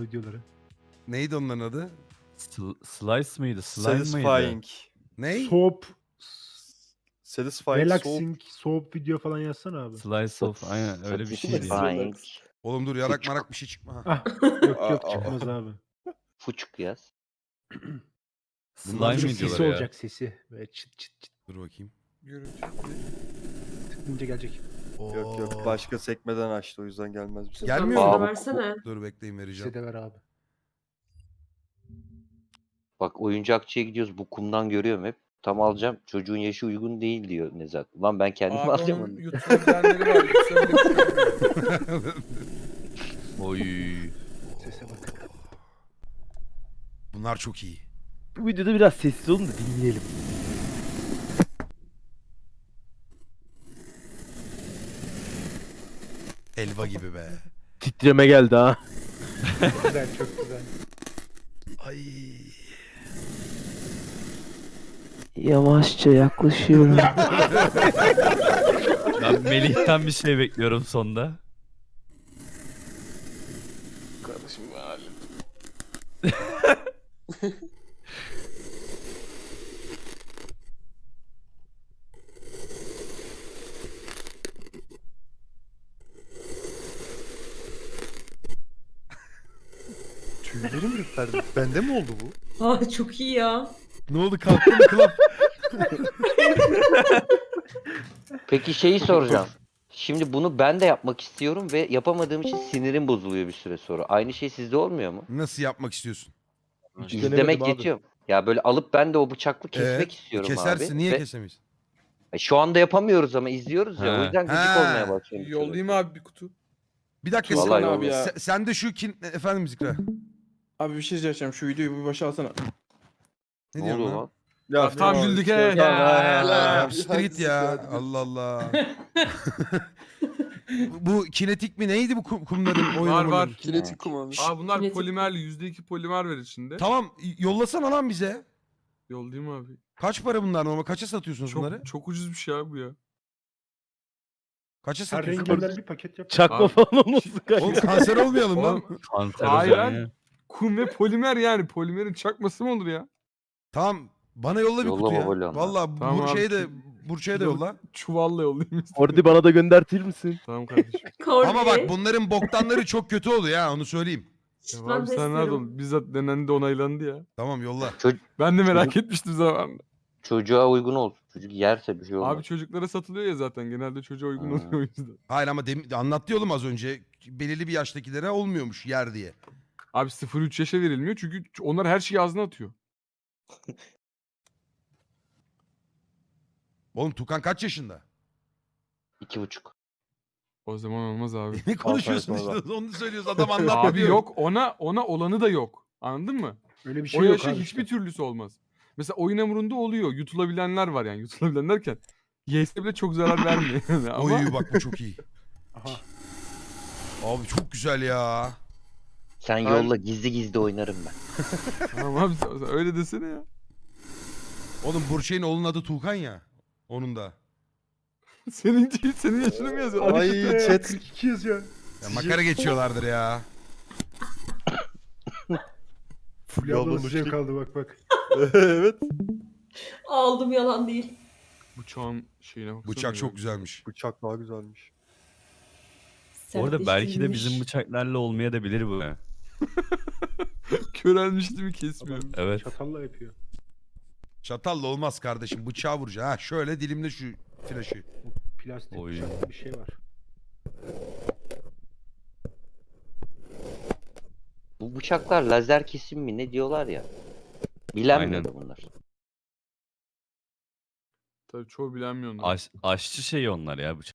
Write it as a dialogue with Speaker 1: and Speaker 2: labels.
Speaker 1: O videoları.
Speaker 2: Neydi onların adı?
Speaker 3: Sl- slice mıydı? Slime mıydı?
Speaker 4: Satisfying.
Speaker 2: Ney?
Speaker 1: Soap,
Speaker 4: Satisfying.
Speaker 1: relaxing, soap video falan yazsana abi.
Speaker 3: Slice of aynen öyle bir şeydi.
Speaker 5: Satisfying.
Speaker 2: Oğlum dur yarak marak bir şey çıkma. ha.
Speaker 1: Ah, yok yok çıkmaz abi.
Speaker 5: Fuçuk yaz.
Speaker 3: Slime
Speaker 1: Sesi
Speaker 3: videoları ya.
Speaker 1: olacak sesi. Böyle çıt çıt çıt
Speaker 2: Dur bakayım.
Speaker 1: tıklayınca gelecek.
Speaker 4: Yok yok başka sekmeden açtı o yüzden gelmez bir şey.
Speaker 2: Gelmiyor
Speaker 5: Aa,
Speaker 2: mu?
Speaker 5: bu-
Speaker 6: versene.
Speaker 2: Dur bekleyin vereceğim.
Speaker 1: Size de ver abi.
Speaker 5: Bak oyuncakçıya gidiyoruz bu kumdan görüyorum hep. Tam alacağım çocuğun yaşı uygun değil diyor Nezat. Ulan ben kendim
Speaker 7: Abi
Speaker 5: alacağım
Speaker 7: onun
Speaker 5: onu.
Speaker 7: YouTube var.
Speaker 3: Oy.
Speaker 1: Sese bak.
Speaker 2: Bunlar çok iyi.
Speaker 8: Bu videoda biraz sessiz olun da dinleyelim.
Speaker 2: Elva gibi be.
Speaker 8: Titreme geldi ha.
Speaker 1: Güzel çok güzel.
Speaker 2: Ay.
Speaker 8: Yavaşça yaklaşıyorum.
Speaker 3: Ben Melih'ten bir şey bekliyorum sonda.
Speaker 7: Kardeşim ben hallettim.
Speaker 4: Tüylerim ürperdi. Bende mi oldu bu?
Speaker 6: Aa çok iyi ya.
Speaker 2: Ne oldu kalktın mı klap?
Speaker 5: Peki şeyi soracağım. Şimdi bunu ben de yapmak istiyorum ve yapamadığım için sinirim bozuluyor bir süre sonra. Aynı şey sizde olmuyor mu?
Speaker 2: Nasıl yapmak istiyorsun?
Speaker 8: Hiç
Speaker 5: İzlemek
Speaker 8: abi.
Speaker 5: geçiyorum. Ya böyle alıp ben de o bıçaklı kesmek
Speaker 2: Evet,
Speaker 5: istiyorum
Speaker 2: Kesersin
Speaker 5: abi.
Speaker 2: niye
Speaker 5: Ve-
Speaker 2: kesemeyiz?
Speaker 5: E, Şu anda yapamıyoruz ama izliyoruz ya. O
Speaker 3: He.
Speaker 5: yüzden gıcık
Speaker 2: He.
Speaker 5: olmaya süre.
Speaker 7: Yollayayım abi bir kutu.
Speaker 2: Bir dakika
Speaker 5: Vallahi
Speaker 2: sen,
Speaker 7: abi ya.
Speaker 2: sen, sen de şu kin... Efendim Zikra.
Speaker 7: Abi bir şey diyeceğim. Şu videoyu bir başa alsana.
Speaker 2: Ne
Speaker 5: Ne
Speaker 2: diyorsun
Speaker 5: oldu
Speaker 2: lan?
Speaker 4: Ya
Speaker 7: Tam
Speaker 4: tamam,
Speaker 7: güldük
Speaker 4: işte,
Speaker 7: he. Ya.
Speaker 2: Ya siktir git ya. Allah Allah. bu kinetik mi neydi bu kum- kumların oyun
Speaker 7: Var, var.
Speaker 4: Kinetik kumamış.
Speaker 7: Aa bunlar
Speaker 6: Kinetik.
Speaker 7: polimerli. %2 polimer ver içinde.
Speaker 2: Tamam yollasana lan bize.
Speaker 7: Yollayayım abi.
Speaker 2: Kaç para bunlar normal? Kaça satıyorsunuz bunları?
Speaker 7: Çok, çok ucuz bir şey abi bu ya.
Speaker 2: Kaça
Speaker 1: Her
Speaker 2: satıyorsunuz?
Speaker 1: renginden bir paket yap.
Speaker 8: Çakma
Speaker 7: Abi-
Speaker 8: falan olmasın
Speaker 2: Oğlum
Speaker 8: kanka.
Speaker 2: kanser olmayalım lan.
Speaker 7: Oğlum,
Speaker 3: Kanser
Speaker 7: Hayır lan.
Speaker 3: Ya.
Speaker 7: Kum ve polimer yani. Polimerin çakması mı olur ya?
Speaker 2: Tamam. Bana yolla bir
Speaker 5: Yolla
Speaker 2: kutu ya. Valla
Speaker 7: Tamam
Speaker 2: bu
Speaker 7: abi,
Speaker 2: şeyi de da
Speaker 7: şurada
Speaker 2: yolla.
Speaker 7: Çuvalla yollayayım istedim.
Speaker 8: Orada bana da göndertir misin?
Speaker 7: Tamam kardeşim.
Speaker 2: Ama bak bunların boktanları çok kötü oluyor ha onu söyleyeyim.
Speaker 7: Ya abi
Speaker 6: de
Speaker 7: sen nerede oldun? Bizzat denendi onaylandı ya.
Speaker 2: Tamam yolla.
Speaker 7: Ben de merak etmiştim zamanında.
Speaker 5: Çocuğa uygun olsun. Çocuk yerse bir şey olmaz.
Speaker 7: Abi çocuklara satılıyor ya zaten. Genelde çocuğa uygun
Speaker 5: Ha.
Speaker 7: oluyor o yüzden.
Speaker 2: Hayır ama dem- anlattı oğlum az önce. Belirli bir yaştakilere olmuyormuş yer diye.
Speaker 7: Abi 0-3 yaşa verilmiyor çünkü onlar her şeyi ağzına atıyor.
Speaker 2: Oğlum Tukan kaç yaşında?
Speaker 5: İki buçuk.
Speaker 7: O zaman olmaz abi.
Speaker 2: Ne konuşuyorsun işte onu söylüyoruz adam anlatma
Speaker 7: abi yok ona ona olanı da yok. Anladın mı?
Speaker 1: Öyle bir şey
Speaker 7: o
Speaker 1: yok
Speaker 7: yaşa
Speaker 1: abi
Speaker 7: hiçbir
Speaker 1: işte.
Speaker 7: türlüsü olmaz. Mesela oyun hamurunda oluyor. Yutulabilenler var yani. Yutulabilen derken YS bile çok zarar vermiyor. Ama
Speaker 2: Oy bak bu çok iyi.
Speaker 1: Aha.
Speaker 2: Abi çok güzel ya.
Speaker 5: Sen yolla gizli gizli oynarım ben.
Speaker 7: tamam abi sen- sen öyle desene ya.
Speaker 2: Oğlum Burçay'ın oğlunun adı Tuğkan ya. Onun da.
Speaker 7: Senin değil, senin yaşını mı yazıyor?
Speaker 4: Ay
Speaker 1: İşte ya,
Speaker 4: chat.
Speaker 1: 42 yazıyor.
Speaker 2: Ya makara geçiyorlardır ya.
Speaker 1: Fulya abla nasıl
Speaker 4: Yollamış
Speaker 1: zevk
Speaker 4: ki.
Speaker 1: aldı bak bak.
Speaker 4: evet.
Speaker 6: Aldım yalan değil.
Speaker 7: Bıçağın şeyine baksana.
Speaker 2: Bıçak çok güzelmiş.
Speaker 4: Bıçak daha güzelmiş.
Speaker 3: Orada belki de bizim bıçaklarla olmaya da bilir bu.
Speaker 7: Körelmiş değil mi kesmiyor.
Speaker 1: Adam
Speaker 3: Evet.
Speaker 1: çatalla yapıyor.
Speaker 2: Çatalla olmaz kardeşim. Bıçağı vuracaksın. Ha şöyle dilimle şu flaşı.
Speaker 1: Plastik
Speaker 3: Oy.
Speaker 1: bir şey var.
Speaker 5: Bu bıçaklar lazer kesim mi ne diyorlar ya. Bilenmiyor
Speaker 3: Aynen.
Speaker 5: da bunlar.
Speaker 7: Tabii çoğu bilenmiyor onları.
Speaker 3: Aş, aşçı şeyi onlar ya bıçak.